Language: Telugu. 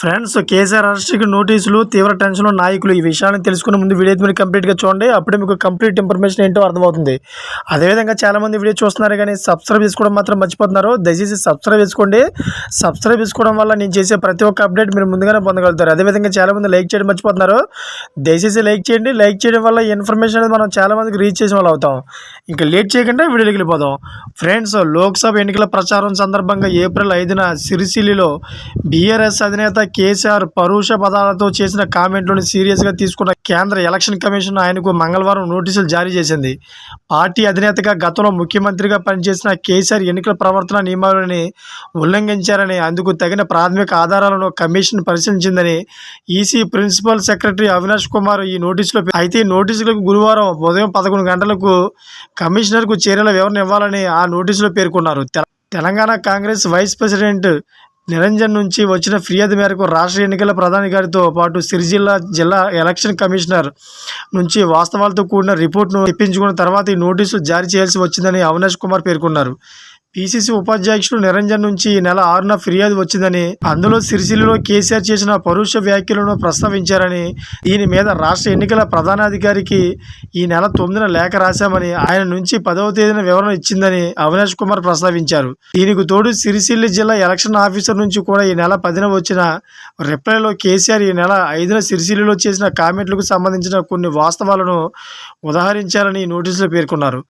ఫ్రెండ్స్ కేసీఆర్ అరెస్ట్కి నోటీసులు తీవ్ర టెన్షన్లో నాయకులు ఈ విషయాన్ని తెలుసుకునే ముందు వీడియో మీరు కంప్లీట్గా చూడండి. అప్పుడే మీకు కంప్లీట్ ఇన్ఫర్మేషన్ ఏంటో అర్థమవుతుంది. అదేవిధంగా చాలామంది వీడియో చూస్తున్నారు కానీ సబ్స్క్రైబ్ చేసుకోవడం మాత్రం మర్చిపోతున్నారు. దయచేసి సబ్స్క్రైబ్ చేసుకోండి. సబ్స్క్రైబ్ చేసుకోవడం వల్ల నేను చేసే ప్రతి ఒక్క అప్డేట్ మీరు ముందుగానే పొందగలుగుతారు. అదేవిధంగా చాలామంది లైక్ చేయడం మర్చిపోతున్నారు. దయచేసి లైక్ చేయండి. లైక్ చేయడం వల్ల ఇన్ఫర్మేషన్ అనేది మనం చాలామందికి రీచ్ చేసిన వాళ్ళు అవుతాం. ఇంకా లేట్ చేయకుండా వీడియోకి వెళ్ళిపోదాం. ఫ్రెండ్స్ లోక్సభ ఎన్నికల ప్రచారం సందర్భంగా ఏప్రిల్ ఐదున సిరిసిల్లిలో బీఆర్ఎస్ అధినేత కేసీఆర్ పరుష పదాలతో చేసిన కామెంట్లను సీరియస్గా తీసుకున్న కేంద్ర ఎలక్షన్ కమిషన్ ఆయనకు మంగళవారం నోటీసులు జారీ చేసింది. పార్టీ అధినేతగా గతంలో ముఖ్యమంత్రిగా పనిచేసిన కేసీఆర్ ఎన్నికల ప్రవర్తన నియమాలని ఉల్లంఘించారని అందుకు తగిన ప్రాథమిక ఆధారాలను commission పరిశీలించిందని EC principal secretary Avinash Kumar ఈ నోటీసులో అయితే నోటీసులకు గురువారం ఉదయం పదకొండు గంటలకు కమిషనర్కు చర్యల వివరణ ఇవ్వాలని ఆ నోటీసులో పేర్కొన్నారు. తె- తెలంగాణ కాంగ్రెస్ వైస్ ప్రెసిడెంట్ నిరంజన్ నుంచి వచ్చిన ఫిర్యాదు మేరకు రాష్ట్ర ఎన్నికల ప్రధానిగారితో పాటు సిరిజిల్లా జిల్లా ఎలక్షన్ కమిషనర్ నుంచి వాస్తవాలతో కూడిన రిపోర్ట్ను తెప్పించుకున్న తర్వాత ఈ నోటీసు జారీ చేయాల్సి వచ్చిందని అవినాష్ కుమార్ పేర్కొన్నారు. పిసిసి ఉపాధ్యక్షుడు నిరంజన్ నుంచి ఈ నెల ఆరున ఫిర్యాదు వచ్చిందని అందులో సిరిసిల్లలో కేసీఆర్ చేసిన పరుష వ్యాఖ్యలను ప్రస్తావించారని దీని మీద రాష్ట్ర ఎన్నికల ప్రధానాధికారికి ఈ నెల తొమ్మిదిన లేఖ రాశామని ఆయన నుంచి పదవ తేదీన వివరణ ఇచ్చిందని అవినాష్ కుమార్ ప్రస్తావించారు. దీనికి తోడు సిరిసిల్లి జిల్లా ఎలక్షన్ ఆఫీసర్ నుంచి కూడా ఈ నెల పదిన వచ్చిన రిప్లైలో కేసీఆర్ ఈ నెల ఐదున సిరిసిల్లిలో చేసిన కామెంట్లకు సంబంధించిన కొన్ని వాస్తవాలను ఉదాహరించారని ఈ నోటీసులో పేర్కొన్నారు.